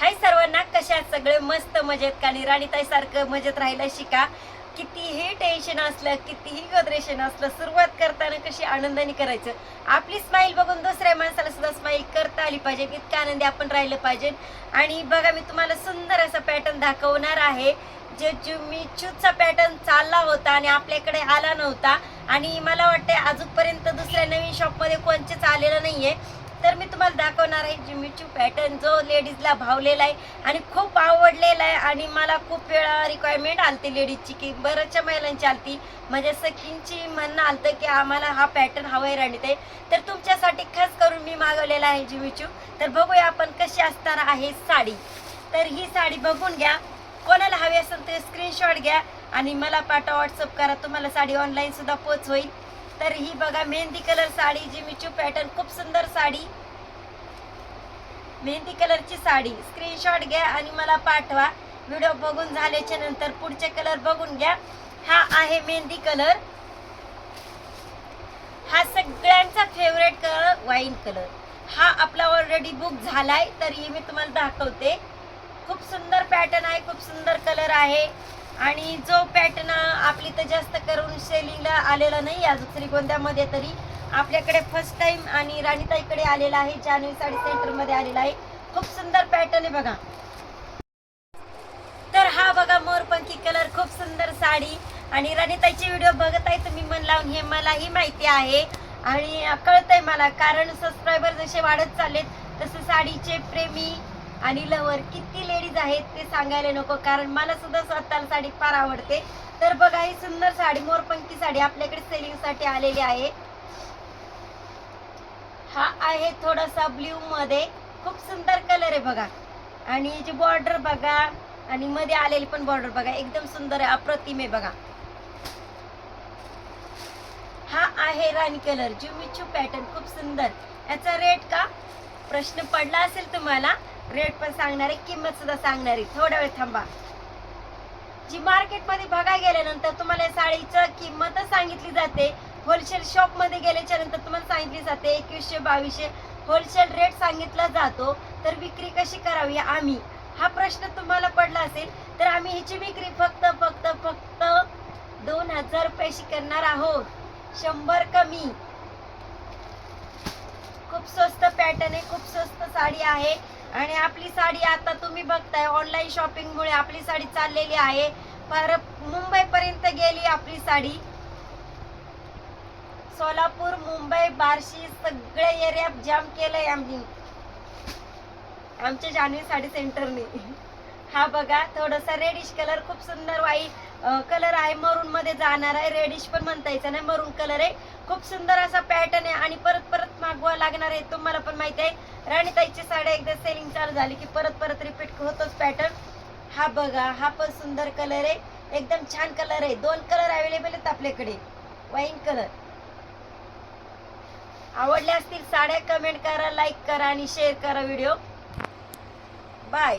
हाय सर्वांना कशा सगळे? मस्त मजेत का? राणीताई सारखं मजेत राहायला शिका. कितीही टेन्शन असलं कितीही गद्रेशन असलं सुरुवात करताना कशी आनंदाने करायचं? आपली स्माईल बघून दुसऱ्या माणसाला सुद्धा स्माईल करता आली पाहिजे. इतका आनंदी आपण राहिलं पाहिजे. आणि बघा मी तुम्हाला सुंदर असा पॅटर्न दाखवणार आहे. जे जो मी पॅटर्न चालला होता आणि आपल्याकडे आला नव्हता. आणि मला वाटते अजूनपर्यंत दुसऱ्या नवीन शॉपमध्ये कोणतेच आलेलं नाही आहे तर मी तुम्हाला दाखवणार आहे जिमीचू पॅटर्न जो लेडीजला भावलेला आहे आणि खूप आवडलेला आहे आणि मला खूप वेळा रिक्वायरमेंट आलती लेडीजची की बऱ्याचशा महिलांची आलती. माझ्या सखींची म्हणणं आलतं की आम्हाला हा पॅटर्न हवाय राणीत आहे तर तुमच्यासाठी खास करून मी मागवलेला आहे जिमीचू तर बघूया आपण कशी असणार आहे साडी. तर ही साडी बघून घ्या. कोणाला हवी असेल तर स्क्रीनशॉट घ्या आणि मला पाठवा व्हॉट्सअप करा. तुम्हाला साडी ऑनलाईनसुद्धा पोच होईल तर ही बघा मेहंदी कलर साडी जी मिचू पॅटर्न खूप सुंदर साडी. मेहंदी कलरची साडी. स्क्रीनशॉट घ्या आणि मला पाठवा. व्हिडिओ बघून झाल्याच्यानंतर पुढचे कलर बघून घ्या. हा आहे मेहंदी कलर हा सगळ्यांचा फेवरेट कलर वाईन कलर हा आपला ऑलरेडी बुक झालाय तरी मी तुम्हाला दाखवते. खूप सुंदर पॅटर्न आहे खूप सुंदर कलर आहे. आणि जो पॅटर्न आपली तर जास्त करून सेलिंगला आलेला नाही अजून कोणत्यामध्ये तरी. आपल्याकडे फर्स्ट टाइम आणि राणीताईकडे आलेला आहे जान्हवी साडी सेंटरमध्ये आलेला आहे. खूप सुंदर पॅटर्न आहे बघा. तर हा बघा मोरपंखी कलर खूप सुंदर साडी. आणि राणीताईचे व्हिडिओ बघत आहे तुम्ही मन लावून हे मलाही माहिती आहे. आणि कळतंय मला कारण सबस्क्रायबर जसे वाढत चाललेत तसे साडीचे प्रेमी आणि लवर किती लेडीज आहेत ते सांगायला नको कारण मला सुद्धा स्वतःला साडी फार आवडते. तर बघा ही सुंदर साडी मोरपंखी साडी आपल्याकडे सेलिंगसाठी आलेली आहे. हा आहे थोडासा ब्ल्यू मध्ये. खूप सुंदर कलर आहे बघा. आणि याची बॉर्डर बघा. आणि मध्ये आलेली पण बॉर्डर बघा. एकदम सुंदर आहे अप्रतिम आहे बघा. हा आहे राणी कलर. जुमिचू पॅटर्न खूप सुंदर. याचा रेट का? प्रश्न पडला असेल तुम्हाला रेट पण सांगणार आहे किंमत सुद्धा सांगणार. आहे थोडा वेळ थांबा. जी मार्केटमध्ये बघायला गेल्यानंतर तुम्हाला या साडीचं किंमतच सांगितली जाते. होलसेल शॉपमध्ये गेल्याच्यानंतर गेल्याच्यानंतर तुम्हाला सांगितली जाते एकवीसशे बावीसशे होलसेल रेट सांगितला जातो. तर विक्री कशी करावी आम्ही? हा प्रश्न तुम्हाला पडला असेल तर आम्ही ह्याची विक्री फक्त फक्त फक्त दोन हजार रुपयाशी करणार आहोत. शंभर कमी. खूप स्वस्त पॅटर्न आहे खूप स्वस्त साडी आहे. आणि आपली साडी आता तुम्ही बघताय ऑनलाईन शॉपिंगमुळे आपली साडी चाललेली आहे. पर मुंबईपर्यंत गेली आपली साडी. सोलापूर मुंबई बार्शी सगळे एरिया जाम केलंय आम्ही. आमच्या जान्हवी साडी सेंटरने हा बघा थोडासा रेडिश कलर खूप सुंदर वाईट कलर आहे. मरून मध्ये जाणार आहे. रेडिश पण म्हणता यायचं नाही. मरून कलर आहे. खूप सुंदर असा पॅटर्न आहे. आणि परत परत मागवा लागणार आहे. तुम्हाला पण माहिती आहे. राणीताईची साड्या एकदा सेलिंग चालू झाली की परत परत रिपीट होतोच पॅटर्न हा बघा हा पण सुंदर कलर आहे. एकदम छान कलर आहे. दोन कलर अवेलेबल आहेत आपल्याकडे. वाईन कलर आवडल्या असतील साड्या कमेंट करा लाईक करा आणि शेअर करा व्हिडिओ बाय